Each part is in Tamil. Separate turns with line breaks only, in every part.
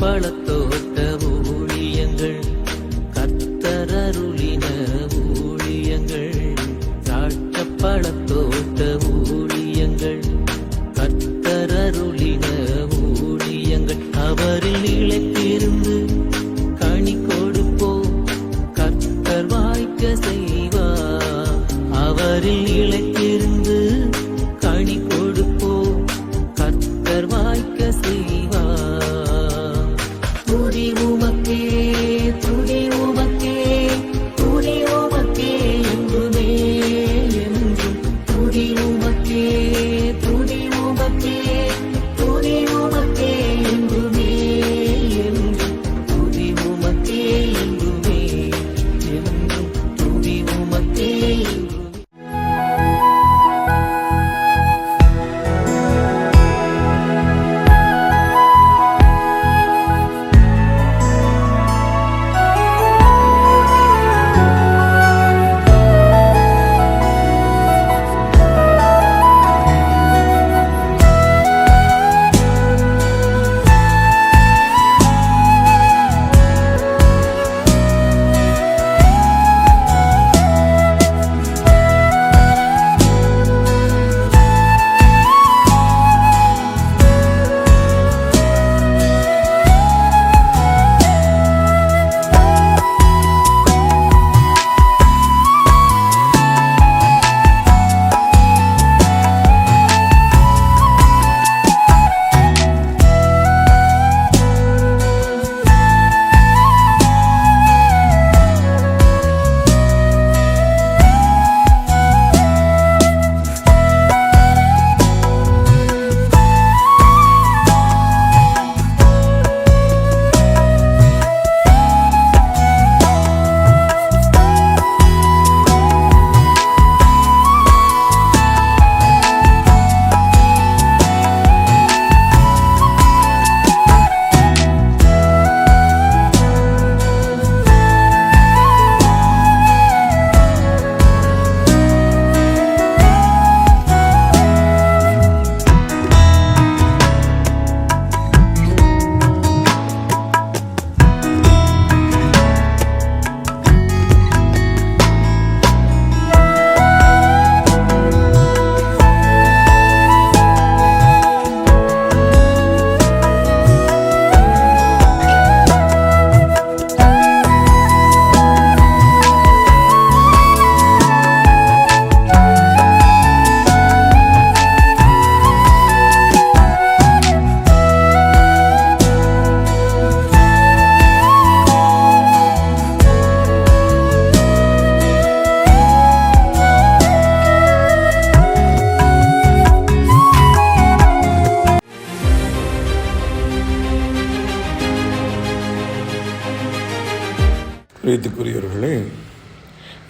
பழத்த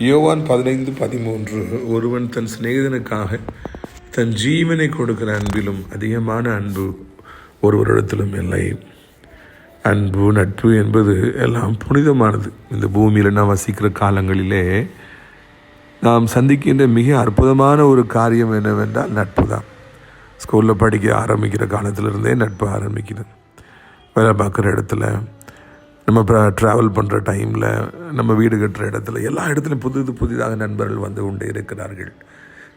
யோவான் பதினைந்து பதிமூன்று ஒருவன் தன் சிநேகிதனுக்காக தன் ஜீவனை கொடுக்கிற அன்பிலும் அதிகமான அன்பு ஒருவரிடத்திலும் இல்லை. அன்பு நட்பு என்பது எல்லாம் புனிதமானது. இந்த பூமியில் நாம் வசிக்கிற காலங்களிலே நாம் சந்திக்கின்ற மிக அற்புதமான ஒரு காரியம் என்னவென்றால் நட்பு தான். ஸ்கூலில் படிக்க ஆரம்பிக்கிற காலத்திலிருந்தே நட்பு ஆரம்பிக்கிறது. வேலை பார்க்குற இடத்துல நம்ம ட்ராவல் பண்ணுற டைமில் நம்ம வீடு கட்டுற இடத்துல எல்லா இடத்துலையும் புதுது புதிதாக நண்பர்கள் வந்து கொண்டு இருக்கிறார்கள்.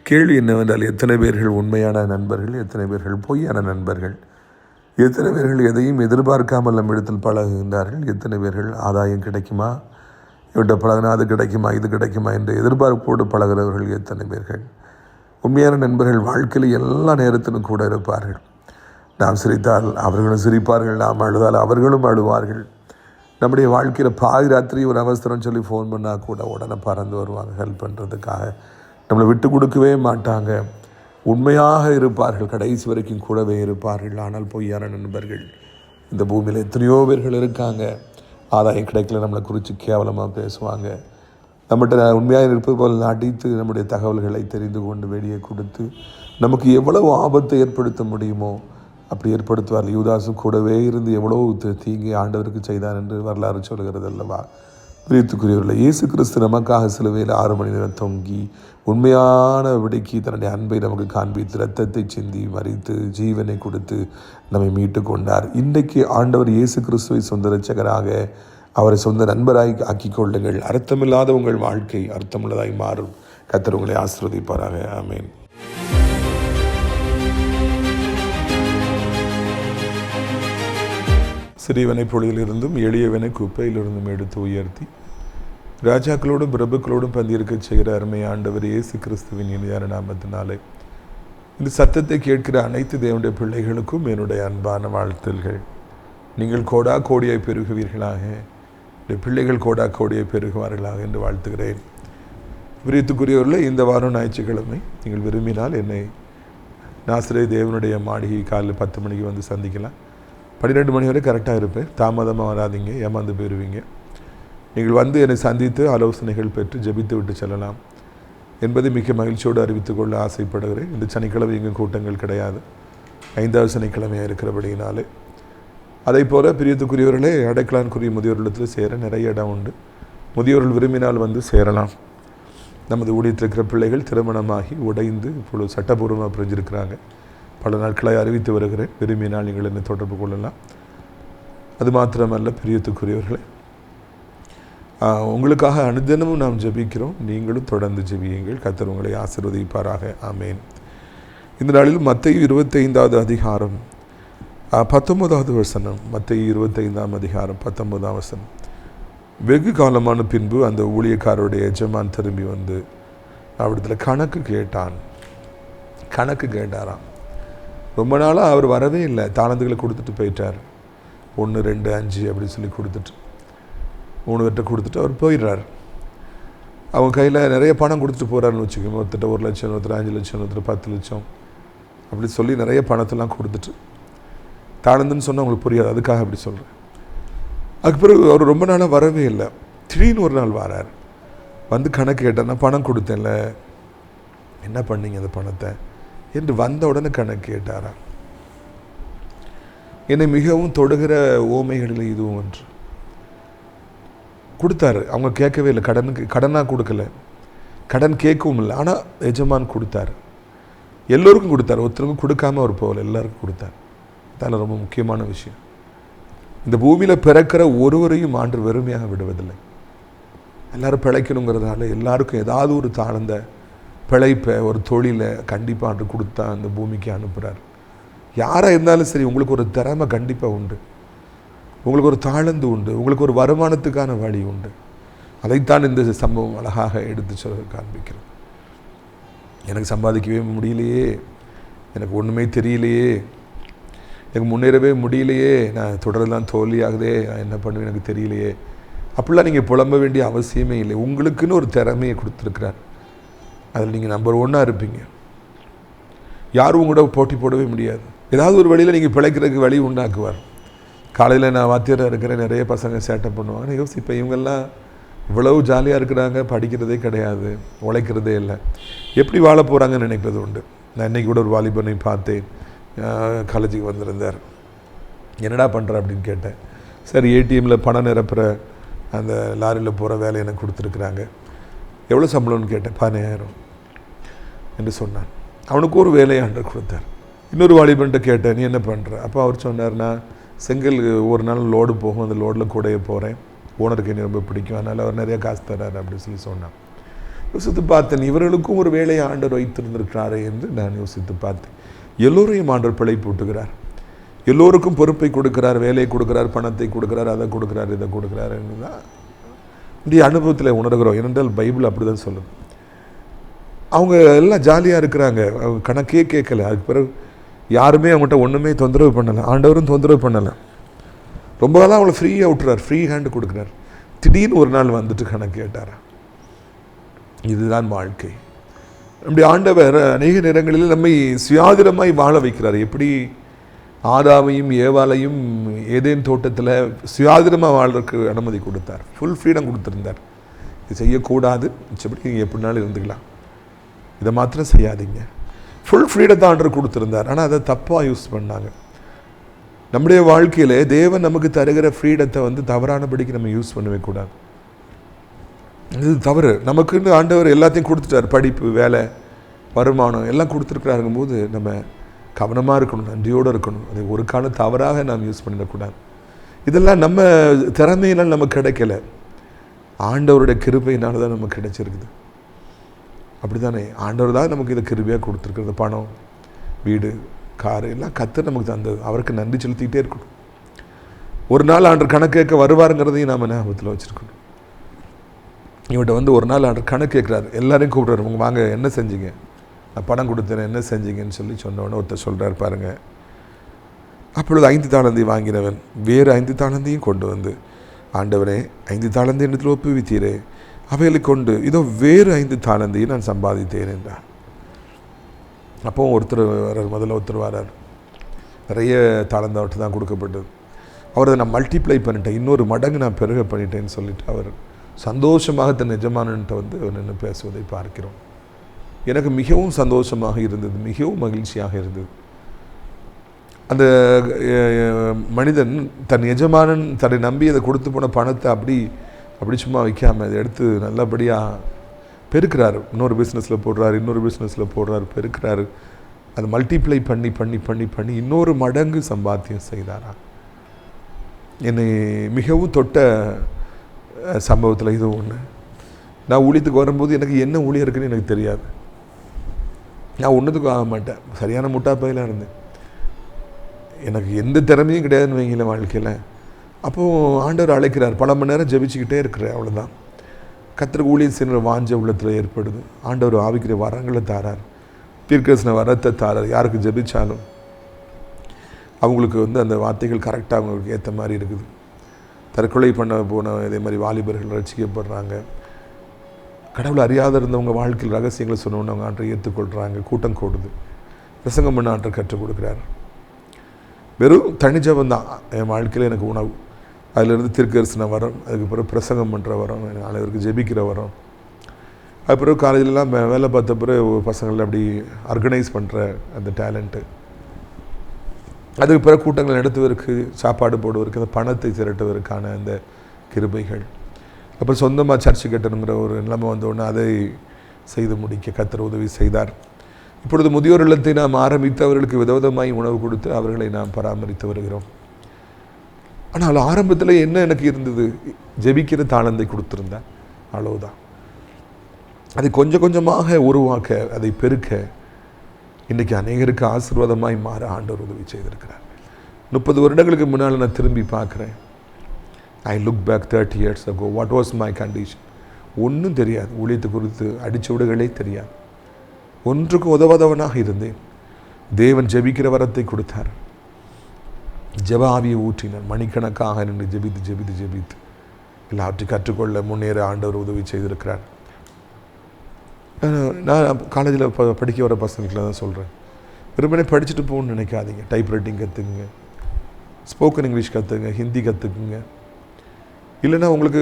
கேள்வி என்னவென்றால் எத்தனை பேர்கள் உண்மையான நண்பர்கள் எத்தனை பேர்கள் பொய்யான நண்பர்கள்? எத்தனை பேர்கள் எதையும் எதிர்பார்க்காமல் நம்ம இடத்தில் பழகுகின்றார்கள்? எத்தனை பேர்கள் ஆதாயம் கிடைக்குமா? இவட்ட பழகினா அது கிடைக்குமா இது கிடைக்குமா என்று எதிர்பார்ப்போடு பழகிறவர்கள் எத்தனை பேர்கள்? உண்மையான நண்பர்கள் வாழ்க்கையில் எல்லா நேரத்திலும் கூட இருப்பார்கள். நாம் சிரித்தால் அவர்களும் சிரிப்பார்கள் நாம் அழுதால் அவர்களும் அழுவார்கள். நம்முடைய வாழ்க்கையில் பாதி ராத்திரி ஒரு அவசரம் சொல்லி ஃபோன் பண்ணால் கூட உடனே பறந்து வருவாங்க. ஹெல்ப் பண்ணுறதுக்காக நம்மளை விட்டு கொடுக்கவே மாட்டாங்க. உண்மையாக இருப்பார்கள். கடைசி வரைக்கும் கூடவே இருப்பார்கள். ஆனால் பொய்யான நண்பர்கள் இந்த பூமியில் எத்தனையோ பேர்கள் இருக்காங்க. ஆதாயம் கிடைக்கல. நம்மளை குறித்து கேவலமாக பேசுவாங்க. நம்மகிட்ட உண்மையாக இருப்பது போல் அடித்து நம்முடைய தகவல்களை தெரிந்து கொண்டு வெளியே கொடுத்து நமக்கு எவ்வளவு ஆபத்தை ஏற்படுத்த முடியுமோ அப்படி ஏற்படுத்துவார் யூதாசு கூடவே இருந்து எவ்வளோ தி- தீங்கி ஆண்டவருக்கு செய்தார் என்று வரலாறு சொல்கிறது அல்லவா? பிரியத்துக்குரியவர்கள் இயேசு கிறிஸ்து நமக்காக சிலுவையில் ஆறு மணி நேரம் தொங்கி உண்மையான விடைக்கு தன்னுடைய அன்பை நமக்கு காண்பித்து ரத்தத்தை சிந்தி மறித்து ஜீவனை கொடுத்து நம்மை மீட்டு கொண்டார். இன்றைக்கு ஆண்டவர் இயேசு கிறிஸ்துவை சொந்த ரட்சகராக அவரை சொந்த நண்பராய் ஆக்கி கொள்ளுங்கள். அர்த்தமில்லாத உங்கள் வாழ்க்கை அர்த்தமுள்ளதாய் மாறும். கத்தர் உங்களை ஆசிர்வதிப்பாராக. ஆமேன். சிறியவனை பொழுதிலிருந்தும் எளியவனை குப்பையிலிருந்தும் எடுத்து உயர்த்தி ராஜாக்களோடும் பிரபுக்களோடும் பந்தியிருக்க செய்கிற அருமை ஆண்டவர் இயேசு கிறிஸ்துவின் இனியான நாமத்தினாலே இந்த சத்தத்தை கேட்கிற அனைத்து தேவனுடைய பிள்ளைகளுக்கும் என்னுடைய அன்பான வாழ்த்தல்கள் நீங்கள் கோடா கோடியை பெருகுவீர்களாக இந்த பிள்ளைகள் கோடா கோடியை பெருகுவார்களாக என்று வாழ்த்துகிறேன். விரியத்துக்குரியவர்களே இந்த வாரம் ஞாயிற்றுக்கிழமை நீங்கள் விரும்பினால் என்னை நாசிரே தேவனுடைய மாளிகை காலையில் பத்து மணிக்கு வந்து சந்திக்கலாம். பன்னிரெண்டு மணி வரை கரெக்டாக இருப்பேன். தாமதமாக வராதீங்க ஏமாந்து போயிடுவீங்க நீங்கள் வந்து என்னை சந்தித்து ஆலோசனைகள் பெற்று ஜெபித்து விட்டு செல்லலாம் என்பதை மிக மகிழ்ச்சியோடு அறிவித்துக்கொள்ள ஆசைப்படுகிறேன். இந்த சனிக்கிழமை எங்கும் கூட்டங்கள் கிடையாது. ஐந்தாவது சனிக்கிழமையாக இருக்கிறபடியினாலே. அதே போல் பிரியத்துக்குரியவர்களே அடைக்கலான்குரிய முதியோர்களிடத்தில் சேர நிறைய இடம் உண்டு. முதியோர்கள் விரும்பினால் வந்து சேரலாம். நமது ஊழியத்தில் இருக்கிற பிள்ளைகள் திருமணமாகி உடைந்து இப்பொழுது சட்டபூர்வமாக பிரிஞ்சிருக்கிறாங்க. பல நாட்களை அறிவித்து வருகிறேன். விரும்பினால் நீங்கள் என்னை தொடர்பு கொள்ளலாம். அது மாத்திரமல்ல பிரியத்துக்குரியவர்களே. உங்களுக்காக அனுதினமும் நாம் ஜெபிக்கிறோம். நீங்களும் தொடர்ந்து ஜெபியுங்கள். கத்தர் உங்களை ஆசீர்வதிப்பாராக. ஆமேன். இந்த நாளில் மத்திய இருபத்தைந்தாவது அதிகாரம். பத்தொன்பதாவது வசனம். மத்திய இருபத்தைந்தாம் அதிகாரம் பத்தொன்பதாம் வசனம். வெகு காலமான பின்பு அந்த ஊழியக்காரருடைய எஜமான் திரும்பி வந்து அவரிடத்தில் கணக்கு கேட்டான். கணக்கு கேட்டாராம். ரொம்ப நாளாக அவர் வரவே இல்லை. தாளந்துகளை கொடுத்துட்டு போயிட்டார். ஒன்று ரெண்டு அஞ்சு அப்படி சொல்லி கொடுத்துட்டு. மூணு பேர்கிட்ட கொடுத்துட்டு அவர் போயிடுறார். அவங்க கையில் நிறைய பணம் கொடுத்துட்டு போகிறாருன்னு வச்சுக்கோங்க. ஒருத்தர் ஒரு லட்சம் ஒருத்தர் அஞ்சு லட்சம் ஒருத்தர் பத்து லட்சம் அப்படி சொல்லி நிறைய பணத்தெல்லாம் கொடுத்துட்டு. தாளந்துன்னு சொன்னால் உங்களுக்கு புரியாது. அதுக்காக அப்படி சொல்கிறேன் அதுக்கு பிறகு அவர் ரொம்ப நாளாக வரவே இல்லை. திடீர்னு ஒரு நாள் வரார். வந்து கணக்கு கேட்டேன்னா பணம் கொடுத்தேன்ல. என்ன பண்ணீங்க அந்த பணத்தை? என்று வந்த உடனே கணக்கு கேட்டாராம். என்னை மிகவும் தொடுகிற ஓமைகளில் இதுவும் ஒன்று. கொடுத்தாரு. அவங்க கேட்கவே இல்லை. கடனுக்கு கடனாக கொடுக்கல. கடன் கேட்கவும் இல்லை. ஆனால் எஜமான் கொடுத்தாரு. எல்லோருக்கும் கொடுத்தாரு. ஒருத்தருக்கும் கொடுக்காம அவர் போகல எல்லாருக்கும் கொடுத்தார். அதான் ரொம்ப முக்கியமான விஷயம். இந்த பூமியில் பிறக்கிற ஒருவரையும் ஆண்டு வெறுமையாக விடுவதில்லை. எல்லாரும் பிழைக்கணுங்கிறதால எல்லாருக்கும் ஏதாவது ஒரு தாழ்ந்த பிழைப்பை ஒரு தொழிலை கண்டிப்பாக ஆண்டு கொடுத்தா அந்த பூமிக்கு அனுப்புகிறார் யாராக இருந்தாலும் சரி உங்களுக்கு ஒரு திறமை கண்டிப்பாக உண்டு. உங்களுக்கு ஒரு தாழ்ந்து உண்டு. உங்களுக்கு ஒரு வருமானத்துக்கான வழி உண்டு. அதைத்தான் இந்த சம்பவம் அழகாக எடுத்து சொல்ல காண்பிக்கிறது. எனக்கு சம்பாதிக்கவே முடியலையே. எனக்கு ஒன்றுமே தெரியலையே. எனக்கு முன்னேறவே முடியலையே. நான் தொடரெல்லாம் தோல்வியாகுதே. நான் என்ன பண்ணுவேன் எனக்கு தெரியலையே. அப்படிலாம் நீங்கள் புலம்ப வேண்டிய அவசியமே இல்லை. உங்களுக்குன்னு ஒரு திறமையை கொடுத்துருக்குறாரு. அதில் நீங்கள் நம்பர் ஒன்னாக இருப்பீங்க. யாரும் உங்களோட போட்டி போடவே முடியாது. ஏதாவது ஒரு வழியில் நீங்கள் பிழைக்கிறதுக்கு வழி உண்டாக்குவார். காலையில் நான் வாத்தியாரம் இருக்கிறேன் நிறைய பசங்க சேட்டை பண்ணுவாங்க நான் யோசிப்பேன். இவங்கெல்லாம் இவ்வளவு ஜாலியாக இருக்கிறாங்க படிக்கிறதே கிடையாது உழைக்கிறதே இல்லை. எப்படி வாழ போகிறாங்கன்னு நினைக்கிறது உண்டு. நான் இன்னைக்கு கூட ஒரு வாலிபனை பார்த்தேன். காலேஜுக்கு வந்திருந்தார். என்னடா பண்ணுற அப்படின்னு கேட்டேன். சரி ஏடிஎம்மில் பணம் நிரப்புற அந்த லாரியில் போகிற வேலை எனக்கு கொடுத்துருக்குறாங்க. எவ்வளோ சம்பளம்னு கேட்டேன்? பதினாயிரம் என்று சொன்னான். அவனுக்கு ஒரு வேலையை ஆண்டர் கொடுத்தார். இன்னொரு வாலிபன்ட்ட கேட்டேன் நீ என்ன பண்ணுற அப்போ அவர் சொன்னார் நான் செங்கல் ஒரு நாள் லோடு போகும் அந்த லோடில் கூடைய போகிறேன் ஓனருக்கு என்னை ரொம்ப பிடிக்கும் அதனால் அவர் நிறையா காசு தர்றாரு அப்படின்னு சொல்லி சொன்னான். யோசித்து பார்த்தேன் இவர்களுக்கும் ஒரு வேலையை ஆண்டர் வைத்திருந்திருக்கிறாரே என்று நான் யோசித்து பார்த்தேன். எல்லோரையும் ஆண்டர் பிழை போட்டுகிறார். எல்லோருக்கும் பொறுப்பை கொடுக்கிறார் வேலையை கொடுக்கிறார் பணத்தை கொடுக்கிறார் அதை கொடுக்கிறார் இதை கொடுக்கிறார் தான் இந்த அனுபவத்தில் உணர்கிறோம். ஏனென்றால் பைபிள் அப்படி தான் சொல்லுது. அவங்க எல்லாம் ஜாலியாக இருக்கிறாங்க. அவங்க கணக்கே கேட்கல. அதுக்கு பிறகு யாருமே அவங்கள்ட்ட ஒன்றுமே தொந்தரவு பண்ணலை. ஆண்டவரும் தொந்தரவு பண்ணலை. ரொம்ப நாளாக அவங்கள ஃப்ரீயாக விட்டுறார். ஃப்ரீ ஹேண்டு கொடுக்குறார். திடீர்னு ஒரு நாள் வந்துட்டு கணக்கு கேட்டார்? இதுதான் வாழ்க்கை. அப்படி ஆண்டவர் அநேக நேரங்களில் நம்மை சுயாதீனமாய் வாழ வைக்கிறார். எப்படி ஆதாவையும் ஏவாலையும் ஏதேன் தோட்டத்தில் சுயாதீனமாக வாழ்றதுக்கு அனுமதி கொடுத்தார். ஃபுல் ஃப்ரீடம் கொடுத்துருந்தார். இது செய்யக்கூடாது. மிச்சப்படி நீங்கள் எப்படினாலும் இருந்துக்கலாம். இதை மாத்திரம் செய்யாதீங்க ஃபுல் ஃப்ரீடத்தை ஆண்டர் கொடுத்துருந்தார். ஆனால் அதை தப்பாக யூஸ் பண்ணாங்க. நம்முடைய வாழ்க்கையில் தேவன் நமக்கு தருகிற ஃப்ரீடத்தை வந்து தவறானபடிக்கு நம்ம யூஸ் பண்ணவே கூடாது. இது தவறு. நமக்குன்னு ஆண்டவர் எல்லாத்தையும் கொடுத்துட்டார். படிப்பு வேலை வருமானம் எல்லாம் கொடுத்துருக்குறாருங்கும் போது நம்ம கவனமாக இருக்கணும் நன்றியோடு இருக்கணும். அதை ஒரு காலம் தவறாக நாம் யூஸ் பண்ணிடக்கூடாது இதெல்லாம் நம்ம திறமையினால் நமக்கு கிடைக்கல. ஆண்டவருடைய கிருப்பையினால் தான் நமக்கு கிடைச்சிருக்குது. அப்படி தானே ஆண்டவர் தான் நமக்கு இதை கிருபியாக கொடுத்துருக்குறது பணம் வீடு காரு எல்லாம் கத்து நமக்கு தந்தது. அவருக்கு நன்றி செலுத்திக்கிட்டே இருக்கணும். ஒரு நாள் ஆண்டர் கணக்கு கேட்க வருவாருங்கிறதையும் நாம் ஞாபகத்தில் வச்சுருக்கணும். இவன்கிட்ட வந்து ஒரு நாள் ஆண்டர் கணக்கு கேட்குறாரு. எல்லாரையும் கூப்பிட்றாரு. உங்கள் வாங்க என்ன செஞ்சீங்க? நான் பணம் கொடுத்தேன் என்ன செஞ்சீங்கன்னு சொல்லி சொன்ன ஒருத்தர் சொல்கிறார் பாருங்கள் அப்பொழுது ஐந்து தாளந்தி வாங்கினவன் வேறு ஐந்து தாளந்தையும் கொண்டு வந்து ஆண்டவரே ஐந்து தாளந்தி இடத்தில் ஒப்புவித்தீரே. அவைகளை கொண்டு இதோ வேறு ஐந்து தாளந்தையும் நான் சம்பாதித்தேன் என்றார். அப்போ ஒருத்தர் வரார் முதல்ல ஒருத்தர் வரார் நிறைய தாளந்து அவர்கிட்ட தான் கொடுக்கப்பட்டது. அவர் அதை நான் மல்டிப்ளை பண்ணிட்டேன். இன்னொரு மடங்கு நான் பெருக பண்ணிட்டேன்னு சொல்லிட்டு அவர் சந்தோஷமாக தன் எஜமானன்ட்ட வந்து அவர் நின்று பேசுவதை பார்க்கிறோம். எனக்கு மிகவும் சந்தோஷமாக இருந்தது மிகவும் மகிழ்ச்சியாக இருந்தது. அந்த மனிதன் தன் எஜமானன் தன்னை நம்பி அதை கொடுத்து போன பணத்தை அப்படி அப்படி சும்மா வைக்காம அதை எடுத்து நல்லபடியாக பெருக்கிறாரு. இன்னொரு பிஸ்னஸில் போடுறாரு இன்னொரு பிஸ்னஸில் போடுறாரு பெருக்கிறாரு. அதை மல்டிப்ளை பண்ணி பண்ணி பண்ணி பண்ணி இன்னொரு மடங்கு சம்பாத்தியம் செய்தாரா? என்னை மிகவும் தொட்ட சம்பவத்தில் இது ஒன்று நான் ஊழியத்துக்கு வரும்போது எனக்கு என்ன ஊழியம் இருக்குன்னு எனக்கு தெரியாது. நான் ஒன்றுத்துக்கும் ஆக மாட்டேன். சரியான முட்டாப்பையில இருந்தேன். எனக்கு எந்த திறமையும் கிடையாதுன்னு வைங்களேன் வாழ்க்கையில். அப்போது ஆண்டவர் அழைக்கிறார். பல மணி நேரம் ஜெபிச்சுக்கிட்டே இருக்கிற அவ்வளோதான் கத்திர ஊழியர் சென்ற வாஞ்ச உள்ளத்தில் ஏற்படுது. ஆண்டவர் ஆவிக்கிற வரங்களை தாரார். தீர்க்கரசன வரத்தை தாரார். யாருக்கு ஜெபிச்சாலும் அவங்களுக்கு வந்து அந்த வார்த்தைகள் கரெக்டாக அவங்களுக்கு ஏற்ற மாதிரி இருக்குது. தற்கொலை பண்ண போன இதே மாதிரி வாலிபர்கள் ரசிக்கப்படுறாங்க கடவுள் அறியாத இருந்தவங்க வாழ்க்கையில் ரகசியங்களை சொன்னோன்னு அவங்க ஆண்டை ஏற்றுக்கொள்கிறாங்க கூட்டம் கூடுது. பிரசங்கம் பண்ண ஆண்டை கற்றுக் கொடுக்குறாரு. வெறும் தனிஜபம் தான் என் வாழ்க்கையில் எனக்கு உணவு. அதிலிருந்து திருக்கரிசன வரம் அதுக்கு பிறகு பிரசங்கம் பண்ணுற வரம் அனைவருக்கு ஜெபிக்கிற வரம். அது பிறகு காலேஜிலலாம் வேலை பார்த்த பிறகு பசங்களை அப்படி ஆர்கனைஸ் பண்ணுற அந்த டேலண்ட்டு அதுக்கு பிறகு கூட்டங்கள் நடத்துவதற்கு சாப்பாடு போடுவதற்கு அந்த பணத்தை திரட்டுவதற்கான அந்த கிருபைகள். அப்புறம் சொந்தமாக சர்ச்சு கட்டணுங்கிற ஒரு நிலைமை வந்தோடனே அதை செய்து முடிக்க கத்தர் உதவி செய்தார். இப்பொழுது முதியோர் இல்லத்தை நாம் ஆரம்பித்து அவர்களுக்கு விதவிதமாய் உணவு கொடுத்து அவர்களை நாம் பராமரித்து வருகிறோம். ஆனால் ஆரம்பத்தில் என்ன எனக்கு இருந்தது? ஜெபிக்கிற தாளந்தை கொடுத்துருந்தேன் அவ்வளவுதான். அதை கொஞ்சம் கொஞ்சமாக உருவாக்க அதை பெருக்க இன்றைக்கி அநேகருக்கு ஆசீர்வாதமாய் மாற ஆண்டவர் உதவி செய்திருக்கிறார். முப்பது வருடங்களுக்கு முன்னால் நான் திரும்பி பார்க்குறேன். I look back thirty years ago what was my condition ஒன்றும் தெரியாது. ஊழியத்தை குறித்து அடிச்சுவடுகளே தெரியாது. ஒன்றுக்கு உதவாதவனாக இருந்தேன். தேவன் ஜெபிக்கிற வரத்தை கொடுத்தார். ஜெப ஊற்றினார். மணிக்கணக்காக நின்று ஜெபித்து ஜெபித்து ஜெபித்து. எல்லாவற்றையும் கற்றுக்கொள்ள முன்னேற ஆண்டவர் உதவி செய்திருக்கிறார். நான் காலேஜில் ப படிக்க வர பசங்களுக்கு தான் சொல்கிறேன் வெறுமனே படிச்சுட்டு போகணும்னு நினைக்காதீங்க. டைப் ரைட்டிங் கற்றுக்குங்க ஸ்போக்கன் இங்கிலீஷ் கற்றுங்க ஹிந்தி கற்றுக்குங்க இல்லைன்னா உங்களுக்கு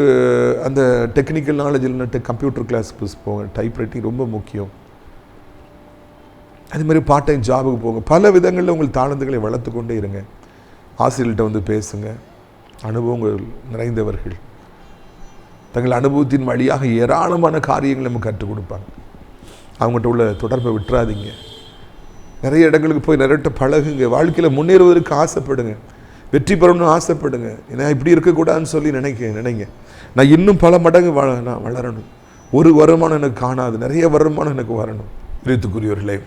அந்த டெக்னிக்கல் நாலேஜ் இல்லைன்னா கம்ப்யூட்டர் கிளாஸுக்கு போங்க. டைப் ரைட்டிங் ரொம்ப முக்கியம். அதே மாதிரி பார்ட் டைம் ஜாபுக்கு போங்க. பல விதங்களில் உங்கள் தாளந்துகளை வளர்த்து கொண்டே இருங்க. ஆசிரியர்கிட்ட வந்து பேசுங்க. அனுபவங்கள் நிறைந்தவர்கள். தங்கள் அனுபவத்தின் வழியாக ஏராளமான காரியங்களை நமக்கு கற்றுக் கொடுப்பாங்க. அவங்ககிட்ட உள்ள தொடர்பை விட்டுறாதீங்க. நிறைய இடங்களுக்கு போய் நிறைய பழகுங்க. வாழ்க்கையில் முன்னேறுவதற்கு ஆசைப்படுங்க. வெற்றி பெறணும்னு ஆசைப்படுங்க. ஏன்னா இப்படி இருக்கக்கூடாதுன்னு சொல்லி நினைக்க நினைங்க. நான் இன்னும் பல மடங்கு வள நான் வளரணும். ஒரு வருமானம் எனக்கு காணாது. நிறைய வருமானம் எனக்கு வரணும். பிரித்துக்குரியவர்களே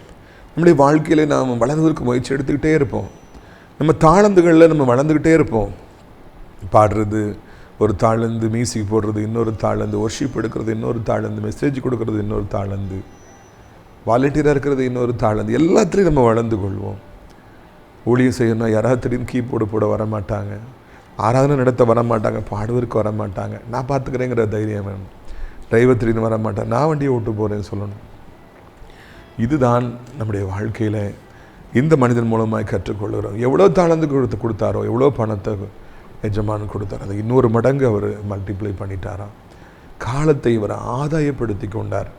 நம்முடைய வாழ்க்கையில் நாம் வளர்வதற்கு முயற்சி எடுத்துக்கிட்டே இருப்போம். நம்ம தாளந்துகளில் நம்ம வளர்ந்துக்கிட்டே இருப்போம். பாடுறது ஒரு தாளந்து மியூசிக் போடுறது இன்னொரு தாளந்து ஒர்ஷிப் எடுக்கிறது இன்னொரு தாளந்து மெசேஜ் கொடுக்கறது இன்னொரு தாளந்து. வாலண்டியராக இருக்கிறது இன்னொரு தாளந்து. எல்லாத்துலேயும் நம்ம வளர்ந்து கொள்வோம். ஊழியம் செய்யணும் யாராவது திடீர்னு கீபோர்டு போட வர மாட்டாங்க ஆராதனை நடத்த வர மாட்டாங்க பாடுவதற்கு வர மாட்டாங்க நான் பார்த்துக்கிறேங்கிற தைரியம் வேணும். டிரைவர் திடீர்னு வரமாட்டேன் நான் வண்டியை ஓட்டு போகிறேன்னு சொல்லணும். இதுதான் நம்முடைய வாழ்க்கையில் இந்த மனிதன் மூலமாக கற்றுக்கொள்கிறோம். எவ்வளோ தாளந்து கொடுத்து கொடுத்தாரோ எவ்வளோ பணத்தை எஜமானன் கொடுத்தார் அதை இன்னொரு மடங்கு அவர் மல்டிப்ளை பண்ணிட்டாராம். காலத்தை இவர் ஆதாயப்படுத்தி கொண்டார்.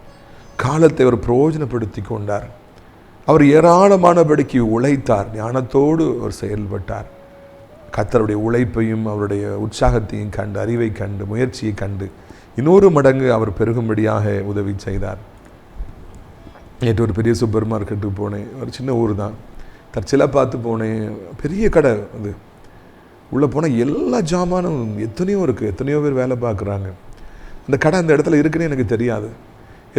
காலத்தை அவர் பிரயோஜனப்படுத்தி கொண்டார். அவர் ஏராளமானபடிக்கு உழைத்தார். ஞானத்தோடு அவர் செயல்பட்டார். கத்தருடைய உழைப்பையும் அவருடைய உற்சாகத்தையும் கண்டு அறிவை கண்டு முயற்சியை கண்டு இன்னொரு மடங்கு அவர் பெருகும்படியாக உதவி செய்தார். நேற்று ஒரு பெரிய சூப்பர் மார்க்கெட்டுக்கு போனேன். ஒரு சின்ன ஊர் தான். தற்செயலாக பார்த்து போனேன். பெரிய கடை அது. உள்ளே போனால் எல்லா ஜாமானும் எத்தனையோ இருக்குது எத்தனையோ பேர் வேலை பார்க்குறாங்க. அந்த கடை அந்த இடத்துல இருக்குன்னு எனக்கு தெரியாது.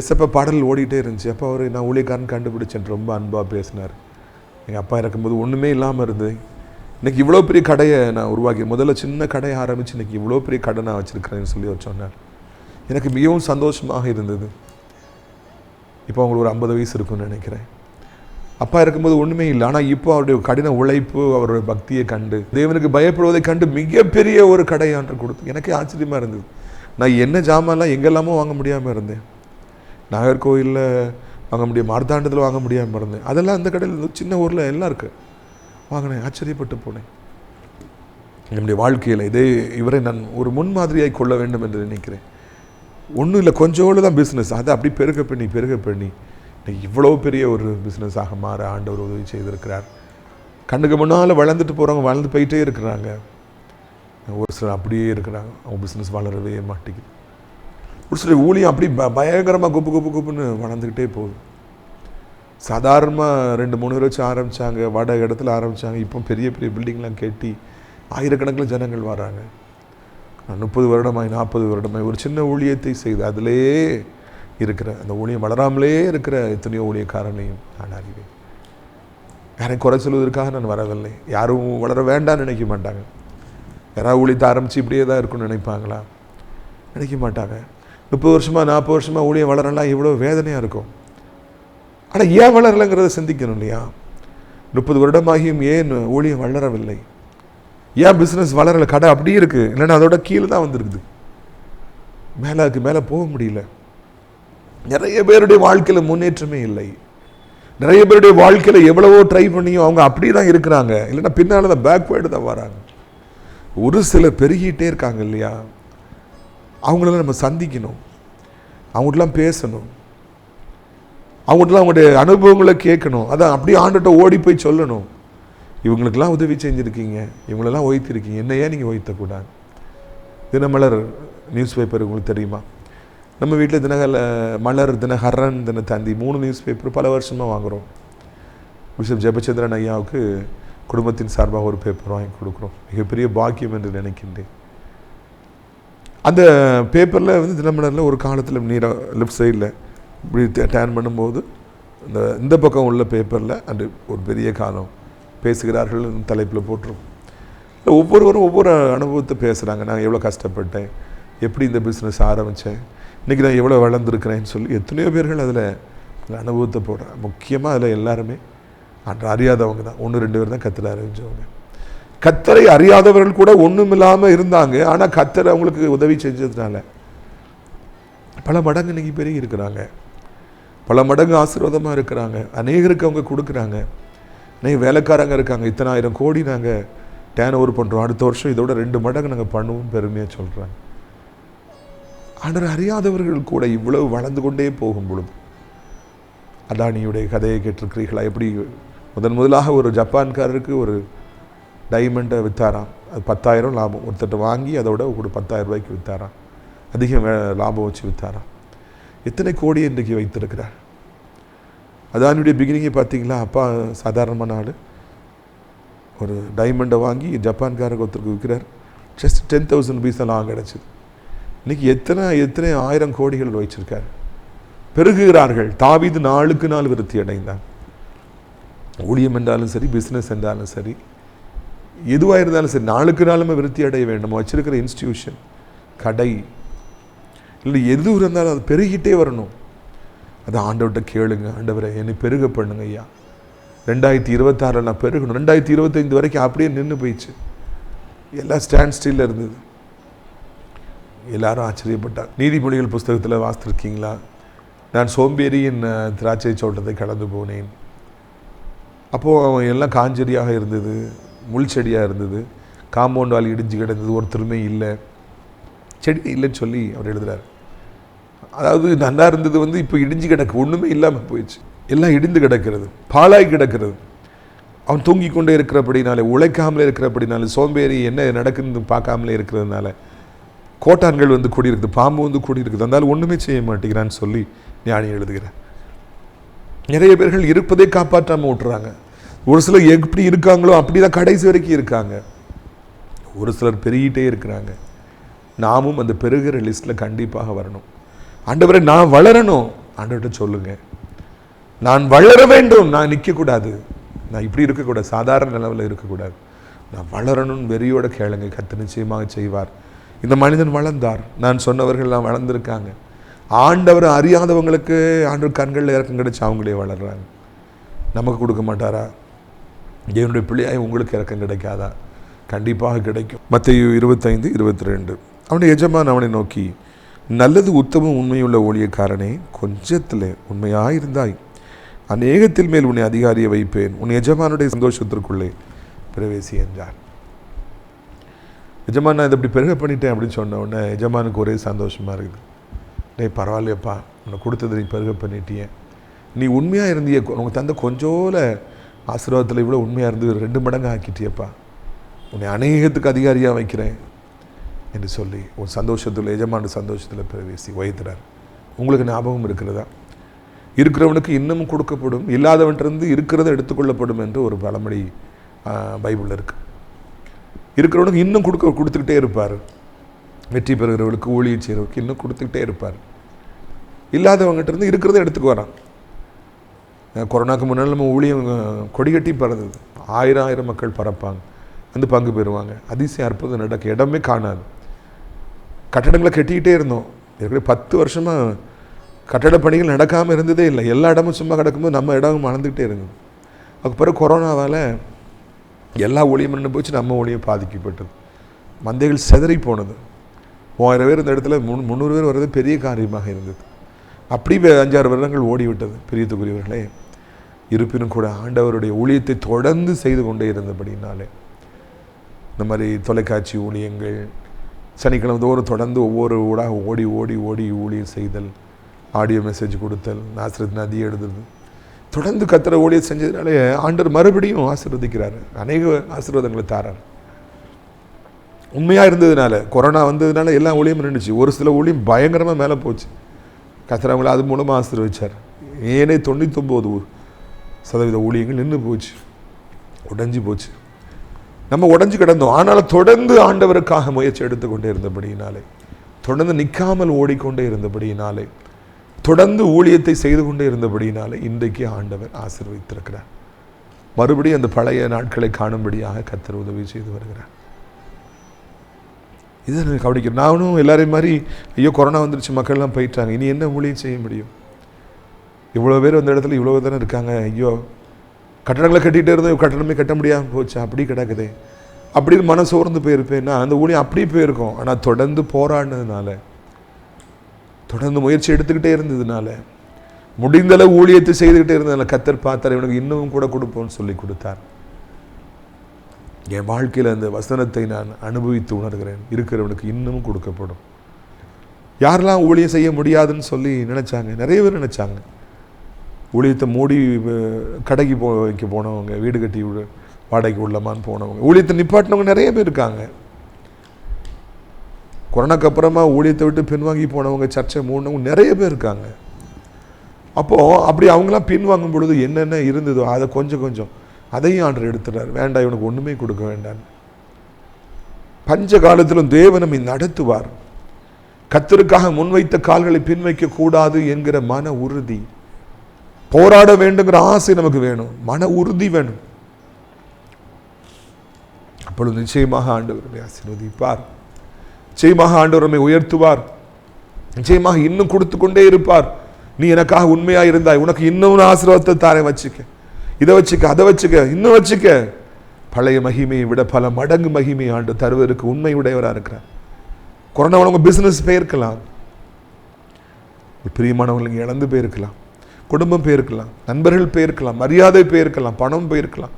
எஸ்அப்பா பாடல் ஓடிட்டே இருந்துச்சு. அப்போ அவர் நான் ஊழியக்காரன் கண்டுபிடிச்சேன். ரொம்ப அன்பாக பேசினார். எங்கள் அப்பா இருக்கும்போது ஒன்றுமே இல்லாமல் இருந்தது. இன்னைக்கு இவ்வளோ பெரிய கடையை நான் உருவாக்கி முதல்ல சின்ன கடையை ஆரம்பித்து இன்னைக்கு இவ்வளோ பெரிய கடை நான் வச்சுருக்கிறேன்னு சொல்லி அவர் சொன்னார். எனக்கு மிகவும் சந்தோஷமாக இருந்தது. இப்போ அவங்களுக்கு ஒரு ஐம்பது வயசு இருக்கும்னு நினைக்கிறேன். அப்பா இருக்கும்போது ஒன்றுமே இல்லை. ஆனால் இப்போ அவருடைய கடின உழைப்பு அவருடைய பக்தியை கண்டு தேவனுக்கு பயப்படுவதை கண்டு மிகப்பெரிய ஒரு கடையான்று கொடுத்து எனக்கே ஆச்சரியமாக இருந்தது. நான் என்ன ஜாமான்லாம் எங்கெல்லாமோ வாங்க முடியாமல் இருந்தேன். நாகர்கோவிலில் வாங்க முடியும் மார்த்தாண்டத்தில் வாங்க முடியாமல் இருந்தேன். அதெல்லாம் அந்த கடையில் சின்ன ஊரில் எல்லாம் இருக்குது வாங்கினேன் ஆச்சரியப்பட்டு போனேன். என்னுடைய வாழ்க்கையில் இதே இவரை நான் ஒரு முன்மாதிரியாய் கொள்ள வேண்டும் என்று நினைக்கிறேன். ஒன்றும் இல்லை கொஞ்சோடு தான் பிஸ்னஸ் அதை அப்படி பெருக பண்ணி பெருக பண்ணி. இன்னைக்கு இவ்வளோ பெரிய ஒரு பிஸ்னஸாக மாற ஆண்டவர் உதவி செய்திருக்கிறார். கண்ணுக்கு முன்னால் வளர்ந்துட்டு போகிறவங்க வளர்ந்து போயிட்டே இருக்கிறாங்க. ஒரு சிலர் அப்படியே இருக்கிறாங்க. அவங்க பிஸ்னஸ் வளரவே மாட்டேங்குது. ஒரு சில ஊழியம் அப்படி ப பயங்கரமாக குப்பு குப்பு குப்புன்னு வளர்ந்துக்கிட்டே போகுது. சாதாரணமாக ரெண்டு மூணு பேர் வச்சு ஆரம்பித்தாங்க வட இடத்துல ஆரம்பித்தாங்க இப்போ பெரிய பெரிய பில்டிங்லாம் கட்டி ஆயிரக்கணக்கில் ஜனங்கள் வராங்க. நான் முப்பது வருடமாய் நாற்பது வருடமாய் ஒரு சின்ன ஊழியத்தை செய்து அதிலே இருக்கிற அந்த ஊழியம் வளராமலே இருக்கிற எத்தனையோ ஊழியக்காரனையும் நான் அறிவேன். யாரையும் குறை சொல்வதற்காக நான் வரவில்லை. யாரும் வளர வேண்டாம்னு நினைக்க மாட்டாங்க. யாராவது ஊழியத்தை ஆரம்பித்து இப்படியே தான் இருக்கும்னு நினைப்பாங்களா? நினைக்க மாட்டாங்க. முப்பது வருஷமாக நாற்பது வருஷமாக ஊழியம் வளரலாம் இவ்வளோ வேதனையாக இருக்கும். ஆனால் ஏன் வளரலைங்கிறத சிந்திக்கணும் இல்லையா? முப்பது வருடமாகியும் ஏன் ஊழியம் வளரவில்லை? ஏன் பிஸ்னஸ் வளரலை? கடை அப்படியே இருக்குது இல்லைன்னா அதோட கீழே தான் வந்துருக்குது. மேலே அதுக்கு மேலே போக முடியல. நிறைய பேருடைய வாழ்க்கையில் முன்னேற்றமே இல்லை. நிறைய பேருடைய வாழ்க்கையில் எவ்வளவோ ட்ரை பண்ணியும் அவங்க அப்படி தான் இருக்கிறாங்க. இல்லைன்னா பின்னால் தான் பேக்வேர்டு தான் வராங்க. ஒரு சிலர் பெருகிட்டே இருக்காங்க இல்லையா? அவங்களெல்லாம் நம்ம சந்திக்கணும். அவங்கள்ட்டலாம் பேசணும். அவங்கள்ட்டலாம் அவங்களுடைய அனுபவங்களை கேட்கணும். அதான் அப்படியே ஆண்டுகிட்ட ஓடி போய் சொல்லணும். இவங்களுக்கெல்லாம் உதவி செஞ்சுருக்கீங்க. இவங்களெல்லாம் ஒய்த்திருக்கீங்க என்ன ஏன் நீங்கள் ஒய்த்தக்கூடாது தினமலர் நியூஸ் பேப்பர் உங்களுக்கு தெரியுமா? நம்ம வீட்டில் தினகல மலர் தினஹரன் தின தந்தி மூணு நியூஸ் பேப்பர் பல வருஷமாக வாங்குகிறோம் பிஷப் ஜெபச்சந்திரன் ஐயாவுக்கு குடும்பத்தின் சார்பாக ஒரு பேப்பர் வாங்கி கொடுக்குறோம். மிகப்பெரிய பாக்கியம் என்று நினைக்கின்றேன். அந்த பேப்பரில் வந்து தினமலரில் ஒரு காலத்தில் நீரை லெஃப்ட் சைடில் இப்படி டேன் பண்ணும்போது இந்த இந்த பக்கம் உள்ள பேப்பரில் அந்த ஒரு பெரிய காலம். பேசுகிறார்கள் தலைப்பில் போட்டுரும் ஒவ்வொருவரும் ஒவ்வொரு அனுபவத்தை பேசுகிறாங்க நான் எவ்வளோ கஷ்டப்பட்டேன் எப்படி இந்த பிஸ்னஸ் ஆரம்பித்தேன் இன்றைக்கி நான் எவ்வளோ வளர்ந்துருக்கிறேன்னு சொல்லி எத்தனையோ பேர்கள் அதில் அனுபவத்தை போடுறாங்க. முக்கியமாக அதில் எல்லாருமே அன்று அறியாதவங்க தான். ஒன்று ரெண்டு பேர் தான் கத்தரை அறிஞ்சவங்க. கத்தரை அறியாதவர்கள் கூட ஒன்றும் இல்லாமல் இருந்தாங்க. ஆனால் கத்தரை அவங்களுக்கு உதவி செஞ்சதுனால பல மடங்கு இன்றைக்கி பெருகி இருக்கிறாங்க. பல மடங்கு ஆசீர்வாதமாக இருக்கிறாங்க. அநேகருக்கு அவங்க கொடுக்குறாங்க. அநேக வேலைக்காரங்க இருக்காங்க இத்தனை ஆயிரம் கோடி நாங்கள் டேன் ஓவர் பண்ணுறோம் அடுத்த வருஷம் இதோட ரெண்டு மடங்கு நாங்கள் பண்ணுவோம் பெருமையாக சொல்கிறாங்க ஆனால் அறியாதவர்கள் கூட இவ்வளவு வளர்ந்து கொண்டே போகும் பொழுது அதானியுடைய கதையை கேட்டிருக்கிறீர்களா? எப்படி முதன் முதலாக ஒரு ஜப்பான்காரருக்கு ஒரு டைமண்டை விற்றாராம் அது பத்தாயிரம் லாபம். ஒருத்தட்ட வாங்கி அதோட ஒரு பத்தாயிரம் ரூபாய்க்கு விற்றாராம் அதிகம் லாபம் வச்சு விற்றாராம் எத்தனை கோடி இன்றைக்கு வைத்திருக்கிறார். அதானுடைய பிகினிங்கை பார்த்தீங்களா? அப்பா சாதாரணமான ஆள். ஒரு டைமண்டை வாங்கி ஜப்பான்காரருக்கு ஒருத்தருக்கு விற்கிறார். ஜஸ்ட் டென் தௌசண்ட் ருபீஸ் தான் கிடச்சிது. இன்னைக்கு எத்தனை எத்தனை ஆயிரம் கோடிகள் வச்சிருக்காரு. பெருகுகிறார்கள். தாவிது நாளுக்கு நாள் விருத்தி அடைந்தான். ஊழியம் என்றாலும் சரி பிஸ்னஸ் என்றாலும் சரி எதுவாக இருந்தாலும் சரி நாளுக்கு நாளுமே விருத்தி அடைய வேண்டும். நம்ம வச்சிருக்கிற இன்ஸ்டிடியூஷன் கடை இல்லை எது இருந்தாலும் அது பெருகிட்டே வரணும். அதை ஆண்டவர்கிட்ட கேளுங்க ஆண்டவரை என்னை பெருக பண்ணுங்க ஐயா. ரெண்டாயிரத்தி இருபத்தாறில் நான் பெருகணும். ரெண்டாயிரத்தி இருபத்தைந்து வரைக்கும் அப்படியே நின்று போயிடுச்சு. எல்லாம் ஸ்டாண்ட் ஸ்டில்ல இருந்தது. எல்லாரும் ஆச்சரியப்பட்டார் நீதிமொழிகள் புஸ்தகத்தில் வாசித்திருக்கீங்களா நான் சோம்பேறியின் திராட்சை தோட்டத்தை கடந்து போனேன். அப்போது அவன் எல்லாம் காஞ்செடியாக இருந்தது முள் செடியாக இருந்தது. காம்பவுண்ட் வால் இடிஞ்சு கிடந்தது ஒருத்தருமே இல்லை. செடி இல்லைன்னு சொல்லி அவர் எழுதுகிறார் அதாவது நல்லா இருந்தது வந்து இப்போ இடிஞ்சு கிடக்கு. ஒன்றுமே இல்லாமல் போயிடுச்சு. எல்லாம் இடிந்து கிடக்கிறது. பாழாய் கிடக்கிறது. அவன் தூங்கி கொண்டே இருக்கிறபடினாலே உழைக்காமலே இருக்கிறபடினாலே சோம்பேறி என்ன நடக்குதுன்னு பார்க்காமலே இருக்கிறதுனால கோட்டான்கள் வந்து கூடியிருக்குது பாம்பு வந்து கூடியிருக்குது. அதனால் ஒன்றுமே செய்ய மாட்டேங்கிறான்னு சொல்லி ஞானி எழுதுகிறேன் நிறைய பேர்கள் இருப்பதை காப்பாற்றாமல் விட்டுறாங்க ஒரு சிலர் எப்படி இருக்காங்களோ அப்படி தான் கடைசி வரைக்கும் இருக்காங்க. ஒரு சிலர் பெருகிட்டே இருக்கிறாங்க. நாமும் அந்த பெருகிற லிஸ்ட்டில் கண்டிப்பாக வரணும். ஆண்டவரை நான் வளரணும். ஆண்டவர்கிட்ட சொல்லுங்க. நான் வளர வேண்டும். நான் நிற்கக்கூடாது நான் இப்படி இருக்கக்கூடாது. சாதாரண நிலவில் இருக்கக்கூடாது. நான் வளரணும்னு வெறியோட கேளுங்க. கத்து நிச்சயமாக செய்வார். இந்த மனிதன் வளர்ந்தார். நான் சொன்னவர்கள்லாம் வளர்ந்துருக்காங்க. ஆண்டவர் அறியாதவங்களுக்கு ஆண்டவர் கண்களில் இறக்கம் கிடைச்சு அவங்களே வளர்கிறாங்க நமக்கு கொடுக்க மாட்டாரா? என்னுடைய பிள்ளையாய் உங்களுக்கு இறக்கம் கிடைக்காதா? கண்டிப்பாக கிடைக்கும். மற்ற இருபத்தைந்து இருபத்தி ரெண்டு அவனுடைய எஜமான் அவனை நோக்கி நல்லது உத்தமம் உண்மையுள்ள ஊழியக்காரனே கொஞ்சத்தில் உண்மையாயிருந்தாய். அநேகத்தில் மேல் உன்னை அதிகாரியை வைப்பேன். உன் எஜமானுடைய சந்தோஷத்திற்குள்ளே பிரவேசி என்றார். எஜமான் நான் இதை இப்படி பெருக பண்ணிட்டேன் அப்படின்னு சொன்ன உடனே எஜமானுக்கு ஒரே சந்தோஷமாக இருக்குது. டேய் பரவாயில்லையப்பா உன்னை கொடுத்தது நீ பெருக பண்ணிட்டியே. நீ உண்மையாக இருந்திய உனக்கு தந்த கொஞ்சோல ஆசீர்வாதத்தில் இவ்வளோ உண்மையாக இருந்து ரெண்டு மடங்கு ஆக்கிட்டியப்பா. உன்னை அநேகத்துக்கு அதிகாரியாக வைக்கிறேன். என்று சொல்லி உன் சந்தோஷத்தில் எஜமான சந்தோஷத்தில் பிரவேசி வைத்துறார் உங்களுக்கு ஞாபகம் இருக்கிறதா? இருக்கிறவனுக்கு இன்னமும் கொடுக்கப்படும் இல்லாதவன்றிருந்து இருக்கிறத எடுத்துக்கொள்ளப்படும் என்று ஒரு பழமொழி பைபிளில் இருக்கு. இருக்கிறவனுக்கு இன்னும் கொடுக்க கொடுத்துக்கிட்டே இருப்பார். வெற்றி பெறுகிறவர்களுக்கு ஊழியம் செய்கிறவருக்கு இன்னும் கொடுத்துக்கிட்டே இருப்பார். இல்லாதவங்ககிட்ட இருந்து இருக்கிறத எடுத்துக்கு வரான். கொரோனாக்கு முன்னால் நம்ம ஊழியம் கொடிகட்டி பறந்தது. ஆயிரம் ஆயிரம் மக்கள் பறப்பாங்க. வந்து பங்கு பெறுவாங்க. அதிசயம் அற்புதம் நடக்க இடமே காணாது. கட்டடங்களை கட்டிக்கிட்டே இருந்தோம். ஏற்கனவே பத்து வருஷமாக கட்டட பணிகள் நடக்காமல் இருந்ததே இல்லை. எல்லா இடமும் சும்மா கிடக்கும்போது நம்ம இடமும் வளர்ந்துக்கிட்டே இருந்தது அப்புறம் கொரோனாவால் எல்லா ஊழியம் நின்று போச்சு. நம்ம ஊழியம் பாதிக்கப்பட்டது. மந்தைகள் சிதறி போனது. மூவாயிரம் பேர் இந்த இடத்துல முன் முந்நூறு பேர் வர்றது பெரிய காரியமாக இருந்தது. அப்படி அஞ்சாறு வருடங்கள் ஓடிவிட்டது. பிரியத்துக்குரியவர்களே இருப்பினும் கூட ஆண்டவருடைய ஊழியத்தை தொடர்ந்து செய்து கொண்டே இருந்தபடினாலே இந்த மாதிரி தொலைக்காட்சி ஊழியங்கள் சனிக்கிழமை தோறும் தொடர்ந்து ஒவ்வொரு ஊடாக ஓடி ஓடி ஓடி ஊழியம் செய்தல் ஆடியோ மெசேஜ் கொடுத்தல் ஆசிரியர் நதி எழுதுறது தொடர்ந்து கத்திர ஊழியம் செஞ்சதுனாலே ஆண்டவர் மறுபடியும் ஆசீர்வதிக்கிறார். அநேக ஆசீர்வாதங்களை தாரார். உண்மையாக இருந்ததுனால கொரோனா வந்ததுனால எல்லா ஊழியும் நின்றுச்சு. ஒரு சில ஊழியம் பயங்கரமாக மேலே போச்சு. கத்திரவங்களை அது மூலமாக ஆசீர்வதிச்சார். ஏனே தொண்ணூத்தொம்பது சதவீத ஊழியங்கள் நின்று போச்சு. உடஞ்சி போச்சு. நம்ம உடஞ்சு கிடந்தோம். ஆனாலும் தொடர்ந்து ஆண்டவருக்காக முயற்சி எடுத்துக்கொண்டே இருந்தபடியினாலே தொடர்ந்து நிற்காமல் ஓடிக்கொண்டே இருந்தபடியினாலே தொடர்ந்து ஊழியத்தை செய்து கொண்டே இருந்தபடியினாலே இன்றைக்கு ஆண்டவர் ஆசிர்வதித்திருக்கிறார். மறுபடியும் அந்த பழைய நாட்களை காணும்படியாக கத்தர் உதவி செய்து வருகிறார். இது எனக்கு கவனிக்கிறேன். நானும் எல்லாரையும் மாதிரி ஐயோ கொரோனா வந்துருச்சு மக்கள்லாம் போயிட்டாங்க. இனி என்ன ஊழியம் செய்ய முடியும்? இவ்வளோ பேர் அந்த இடத்துல இவ்வளோ தானே இருக்காங்க. ஐயோ கட்டடங்களை கட்டிகிட்டே இருந்தோம் கட்டடமே கட்ட முடியாமல் போச்சு. அப்படி கிடக்குது. அப்படின்னு மனசு சோர்ந்து போயிருப்பேன்னா அந்த ஊழியம் அப்படியே போயிருக்கோம். ஆனால் தொடர்ந்து போராடினதுனால தொடர்ந்து முயற்சி எடுத்துக்கிட்டே இருந்ததுனால முடிந்தளவு ஊழியத்தை செய்துக்கிட்டே இருந்ததுனால கத்தர் பார்த்தார் இவனுக்கு இன்னமும் கூட கொடுப்போம்னு சொல்லி கொடுத்தார். என் வாழ்க்கையில் அந்த வசனத்தை நான் அனுபவித்து உணர்கிறேன். இருக்கிறவனுக்கு இன்னமும் கொடுக்கப்படும். யாரெல்லாம் ஊழியம் செய்ய முடியாதுன்னு சொல்லி நினச்சாங்க? நிறைய பேர் நினச்சாங்க. ஊழியத்தை மூடி கடைக்கு போ வைக்க போனவங்க வீடு கட்டி வாடகைக்கு உள்ளமான்னு போனவங்க ஊழியத்தை நிப்பாட்டினவங்க நிறைய பேர் இருக்காங்க. கொரோனாக்கு அப்புறமா ஊழியத்தை விட்டு பின்வாங்கி போனவங்க சர்ச்சை மூடினவங்க நிறைய பேர் இருக்காங்க. அப்போது அப்படி அவங்களாம் பின்வாங்கும் பொழுது என்னென்ன இருந்ததோ அதை கொஞ்சம் கொஞ்சம் அதையும் ஆண்டர் எடுத்துறாரு. வேண்டாம் இவனுக்கு ஒன்றுமே கொடுக்க வேண்டாம் பஞ்ச காலத்திலும் தேவனமை நடத்துவார். கத்தருக்காக முன்வைத்த கால்களை பின்வைக்க கூடாது என்கிற மன உறுதி. போராட வேண்டுங்கிற ஆசை நமக்கு வேணும். மன உறுதி வேணும். அப்பொழுது நிச்சயமாக ஆண்டவர் நம்மை ஆசீர்வதிப்பார். நிச்சயமாக ஆண்டவர் நம்மை உயர்த்துவார். நிச்சயமாக இன்னும் கொடுத்து கொண்டே இருப்பார். நீ எனக்காக உண்மையா இருந்தாய். உனக்கு இன்னும் ஆசீர்வாதத்தை தானே வச்சுக்க. இதை வச்சுக்க அதை வச்சுக்க இன்னும் வச்சுக்க. பழைய மகிமையை விட பல மடங்கு மகிமை ஆண்டு தருவதற்கு உண்மை உடையவராக இருக்கிறார். கொரோனாவில் உங்கள் பிசினஸ் போயிருக்கலாம். பிரியமானவங்களுக்கு இழந்து போயிருக்கலாம். குடும்பம் போயிருக்கலாம் நண்பர்கள் போயிருக்கலாம் மரியாதை போயிருக்கலாம் பணம் போயிருக்கலாம்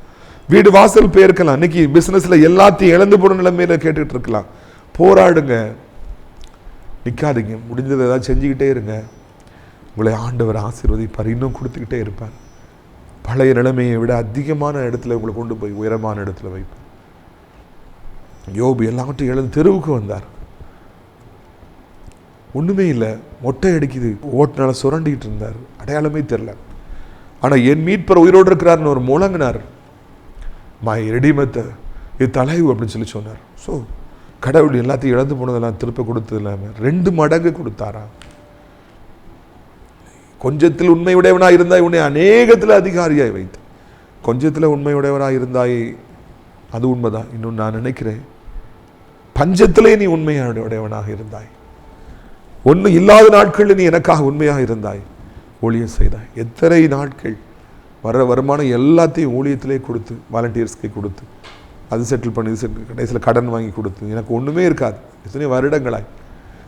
வீடு வாசல் போயிருக்கலாம். இன்னைக்கு பிஸ்னஸில் எல்லாத்தையும் இழந்து போன நிலைமையில கேட்டுக்கிட்டு இருக்கலாம். போராடுங்க. நிற்காதீங்க முடிஞ்சதை ஏதாவது செஞ்சுக்கிட்டே இருங்க. உங்களை ஆண்டவர் ஆசீர்வதிப்பார். இன்னும் கொடுத்துக்கிட்டே இருப்பார். பழைய நிலைமையை விட அதிகமான இடத்துல உங்களை கொண்டு போய் உயரமான இடத்துல வைப்பார். யோபு எல்லாவற்றையும் எழுந்து தெருவுக்கு வந்தார். ஒன்றுமே இல்லை. மொட்டை அடிக்குது. ஓட்டினால சுரண்டிக்கிட்டு இருந்தார். அடையாளமே தெரில ஆனால் என் மீட்பர் உயிரோடு இருக்கிறார்னு ஒரு முழங்கினார். மை ரெடிமத்த இது தலைவு அப்படின்னு சொல்லி சொன்னார். ஸோ கடவுள் எல்லாத்தையும் இழந்து போனதெல்லாம் திருப்ப கொடுத்தது இல்லாமல் ரெண்டு மடங்கு கொடுத்தாரா? கொஞ்சத்தில் உண்மையுடையவனாக இருந்தாய் உன்னை அநேகத்தில் அதிகாரியாய் வைத்து கொஞ்சத்தில் உண்மையுடையவனாக இருந்தாய் அது உண்மைதான். இன்னும் நான் நினைக்கிறேன். பஞ்சத்திலே நீ உண்மையுடையவனாக இருந்தாய். ஒன்று இல்லாத நாட்களில் நீ எனக்காக உண்மையாக இருந்தாய். ஊழியம் செய்தாய். எத்தனை நாட்கள்? வர வருமானம் எல்லாத்தையும் ஊழியத்திலே கொடுத்து வாலண்டியர்ஸ்க்கு கொடுத்து அது செட்டில் பண்ணி செட்டில் கடைசியில் கடன் வாங்கி கொடுத்து எனக்கு ஒன்றுமே இருக்காது. எத்தனை வருடங்களாய்.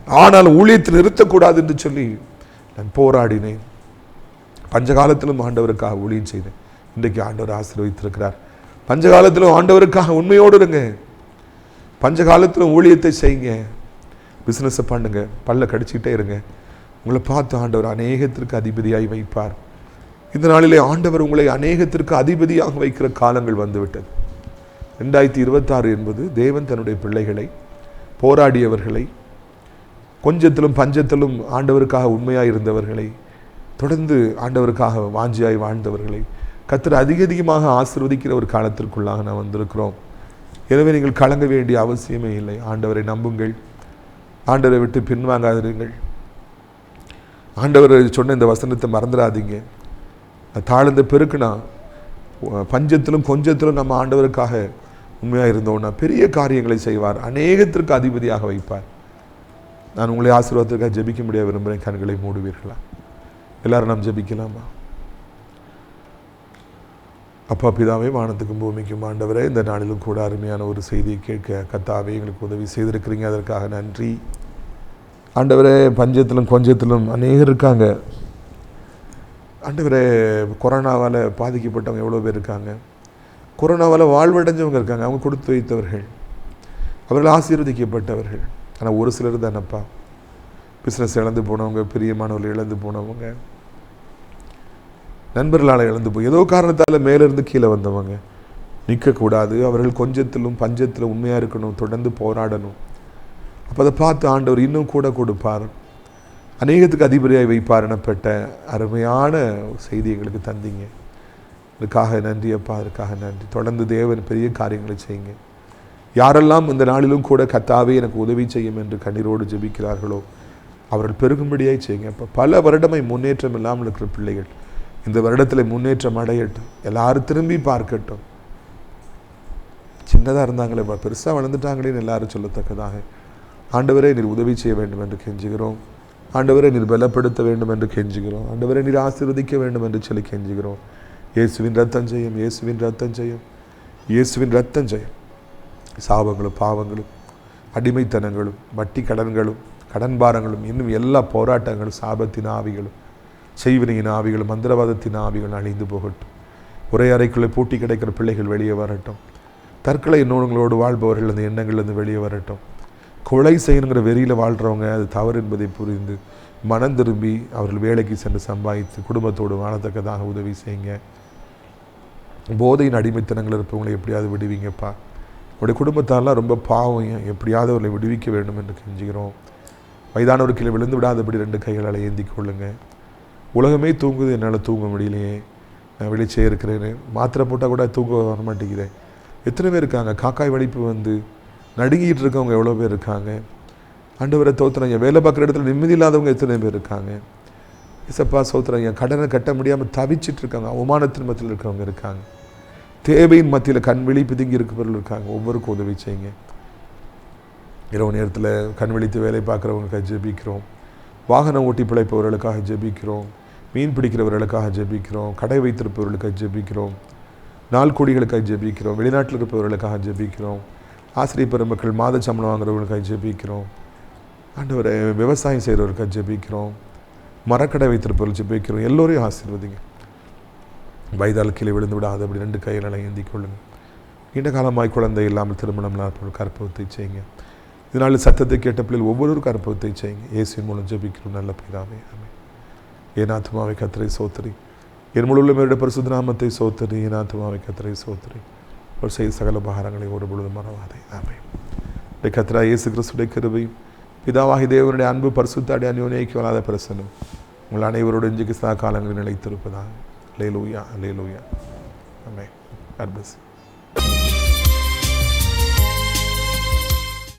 ஆனால் ஊழியத்தில் நிறுத்தக்கூடாது என்று சொல்லி நான் போராடினேன். பஞ்சகாலத்திலும் ஆண்டவருக்காக ஊழியம் செய்தேன். இன்றைக்கு ஆண்டவர் ஆசீர்வதித்திருக்கிறார். பஞ்சகாலத்திலும் ஆண்டவருக்காக உண்மையோடு இருங்க. பஞ்சகாலத்திலும் ஊழியத்தை செய்யுங்க. பிஸ்னஸை பண்ணுங்க பல்ல கடிச்சிக்கிட்டே இருங்க. உங்களை பார்த்து ஆண்டவர் அநேகத்திற்கு அதிபதியாய் வைப்பார். இந்த நாளிலே ஆண்டவர் உங்களை அநேகத்திற்கு அதிபதியாக வைக்கிற காலங்கள் வந்துவிட்டது. ரெண்டாயிரத்தி இருபத்தாறு என்பது தேவன் தன்னுடைய பிள்ளைகளை போராடியவர்களை கொஞ்சத்திலும் பஞ்சத்திலும் ஆண்டவருக்காக உண்மையாக இருந்தவர்களை தொடர்ந்து ஆண்டவருக்காக வாஞ்சியாய் வாழ்ந்தவர்களை கத்தர் அதிக அதிகமாக ஆசிர்வதிக்கிற ஒரு காலத்திற்குள்ளாக நாம் வந்திருக்கிறோம். எனவே நீங்கள் கலங்க வேண்டிய அவசியமே இல்லை. ஆண்டவரை நம்புங்கள். ஆண்டவரை விட்டு பின்வாங்காதிருங்கள். ஆண்டவர் சொன்ன இந்த வசனத்தை மறந்துடாதீங்க. தாழ்ந்த பெருக்குனா பஞ்சத்திலும் கொஞ்சத்திலும் நம்ம ஆண்டவருக்காக உண்மையாக இருந்தோம்னா பெரிய காரியங்களை செய்வார். அநேகத்திற்கு அதிபதியாக வைப்பார். நான் உங்களை ஆசீர்வாதத்திற்காக ஜெபிக்க முடிய விரும்புகிறேன். கண்களை மூடுவீர்களா? எல்லாரும் நாம் ஜெபிக்கலாமா? அப்பா பிதாவே வானத்துக்கும் பூமிக்கும் ஆண்டவரே இந்த நாளிலும் கூட அருமையான ஒரு செய்தியை கேட்க கத்தாவே எங்களுக்கு உதவி செய்திருக்கிறீங்க. அதற்காக நன்றி. ஆண்டவரே பஞ்சத்திலும் கொஞ்சத்திலும் அநேகர் இருக்காங்க. ஆண்டவரே கொரோனாவால் பாதிக்கப்பட்டவங்க எவ்வளோ பேர் இருக்காங்க? கொரோனாவால் வாழ்வடைஞ்சவங்க இருக்காங்க. அவங்க கொடுத்து வைத்தவர்கள். அவர்கள் ஆசீர்வதிக்கப்பட்டவர்கள். ஆனால் ஒரு சிலர் தானப்பா. பிஸ்னஸ் இழந்து போனவங்க பிரியமானவர்கள் இழந்து போனவங்க. நண்பர்களால் இழந்து போய். ஏதோ காரணத்தால் மேலேருந்து கீழே வந்தவங்க. நிற்கக்கூடாது. அவர்கள் கொஞ்சத்திலும் பஞ்சத்திலும் உண்மையாக இருக்கணும். தொடர்ந்து போராடணும். அப்போ அதை பார்த்து ஆண்டவர் இன்னும் கூட கொடுப்பார். அநேகத்துக்கு அதிபதியாக வைப்பார் எனப்பட்ட அருமையான செய்தி எங்களுக்கு தந்தீங்க. அதுக்காக நன்றி அப்பா. அதுக்காக நன்றி. தொடர்ந்து தேவன் பெரிய காரியங்களை செய்யுங்க. யாரெல்லாம் இந்த நாளிலும் கூட கத்தாவே எனக்கு உதவி செய்யும் என்று கண்ணீரோடு ஜெபிக்கிறார்களோ அவர்கள் பெருகும்படியாக செய்யுங்க. அப்போ பல வருடமை முன்னேற்றம் இல்லாமல் இருக்கிற பிள்ளைகள் இந்த வருடத்தில் முன்னேற்றம் அடையட்டும். எல்லாரும் திரும்பி பார்க்கட்டும். சின்னதாக இருந்தாங்களே பெருசாக வளர்ந்துட்டாங்களேன்னு எல்லாரும் சொல்லத்தக்கதாக. ஆண்டவரே நீர் உதவி செய்ய வேண்டும் என்று கெஞ்சுகிறோம். ஆண்டவரை நீர் பலப்படுத்த வேண்டும் என்று கெஞ்சுகிறோம். ஆண்டவரை நீர் ஆசீர்வதிக்க வேண்டும் என்று சொல்லி கெஞ்சுகிறோம். இயேசுவின் ரத்தம் செய்யும் இயேசுவின் ரத்தம் செய்யும் இயேசுவின் ரத்தம் செய்யும் சாபங்களும் பாவங்களும் அடிமைத்தனங்களும் வட்டி கடன்களும் கடன் பாரங்களும் இன்னும் எல்லா போராட்டங்களும் சாபத்தின் ஆவிகளும். செய்வினையின் ஆவிகள் மந்திரவாதத்தின் ஆவிகள் அழிந்து போகட்டும். ஒரே அறைக்குள்ளே பூட்டி கிடைக்கிற பிள்ளைகள் வெளியே வரட்டும். தற்கொலை நூல்களோடு வாழ்பவர்கள் அந்த எண்ணங்கள்லேருந்து வெளியே வரட்டும். கொலை செய்யணுங்கிற வெறியில் வாழ்கிறவங்க அது தவறு என்பதை புரிந்து மனம் திரும்பி அவர்கள் வேலைக்கு சென்று சம்பாதித்து குடும்பத்தோடு வாழத்தக்கதாக உதவி செய்யுங்க. போதையின் அடிமைத்தனங்கள் இருப்பவங்களை எப்படியாவது விடுவிங்கப்பா. உங்களுடைய குடும்பத்தாரெலாம் ரொம்ப பாவம். எப்படியாவது அவர்களை விடுவிக்க வேண்டும் என்று கெஞ்சுகிறோம். வயதானவர் கீழே விழுந்து விடாதபடி ரெண்டு கைகளால் ஏந்தி கொள்ளுங்கள் உலகமே தூங்குது என்னால் தூங்க முடியலையே. நான் வெளிச்சே இருக்கிறேன்னு மாத்திரை போட்டால் கூட தூங்க வர மாட்டேங்கிறேன் எத்தனை பேர் இருக்காங்க? காக்காய் வலிப்பு வந்து நடுங்கிட்டு இருக்கவங்க எவ்வளோ பேர் இருக்காங்க? ஆண்டவரை தோத்துறாங்க வேலை பார்க்குற இடத்துல நிம்மதி இல்லாதவங்க எத்தனை பேர் இருக்காங்க? இசப்பா சோத்துறாங்க கடனை கட்ட முடியாமல் தவிச்சிட்டு இருக்காங்க. அவமானத்தின் மத்தியில் இருக்கிறவங்க இருக்காங்க. தேவையின் மத்தியில் கண் விழி பிதுங்கி இருக்கிறவர்கள் இருக்காங்க. ஒவ்வொருக்கும் உதவி செய்யுங்க. இரவு நேரத்தில் கண் விழித்து வேலை பார்க்குறவங்களுக்காக ஜெபிக்கிறோம். வாகனம் ஓட்டி பிழைப்பவர்களுக்காக ஜெபிக்கிறோம். மீன் பிடிக்கிறவர்களுக்காக ஜெபிக்கிறோம் கடை வைத்திருப்பவர்களுக்காக ஜெபிக்கிறோம் நாள் கோடிகளுக்காக ஜெபிக்கிறோம் வெளிநாட்டில் இருப்பவர்களுக்காக ஜெபிக்கிறோம் ஆசிரியர் பெருமக்கள் மாத சம்பளம் வாங்குறவர்களுக்காக ஜெபிக்கிறோம் ஆண்டவரை விவசாயம் செய்கிறவர்களுக்காக ஜெபிக்கிறோம் மரக்கடை வைத்திருப்பவர்கள் ஜெபிக்கிறோம் எல்லோரையும் ஆசீர்வதிங்க. வயதால் கீழே விழுந்து விடாது அப்படி ரெண்டு கைகளை ஏந்தி கொள்ளுங்கள் நீண்ட காலமாய் குழந்தை இல்லாமல் திருமணம் இல்லாத கற்பகத்தை செய்யுங்க. இதனால் சத்தத்தை கேட்ட பிள்ளைகள் ஒவ்வொருவருக்கும் அற்புதத்தை செய்யுங்க. இயேசுவின் மூலம் ஜெபிக்கிறோம் நல்ல பிதாவே ஆமே என் ஆத்மாவை கத்திரை சோத்திரி. என் முழுவதும் என்னுடைய பரிசுத்த நாமத்தை சோத்திரி என் ஆத்மாவை கத்திரை சோத்திரி. அவர் செய்த சகல உபகாரங்களை ஒரு பொழுது மறவாதே ஆமை இந்த கத்திரா இயேசு கிறிஸ்துடைய கிருபையும் பிதாவாகி தேவனுடைய அன்பு பரிசுத்தாடி அந்யோனியக்கு வராத பிரசனும் உங்கள் அனைவரோடு இன்றைக்கு சதா காலங்களில் நிலைத்திருப்பதாக. லேலூயா லேலூயா ஆமே God bless you.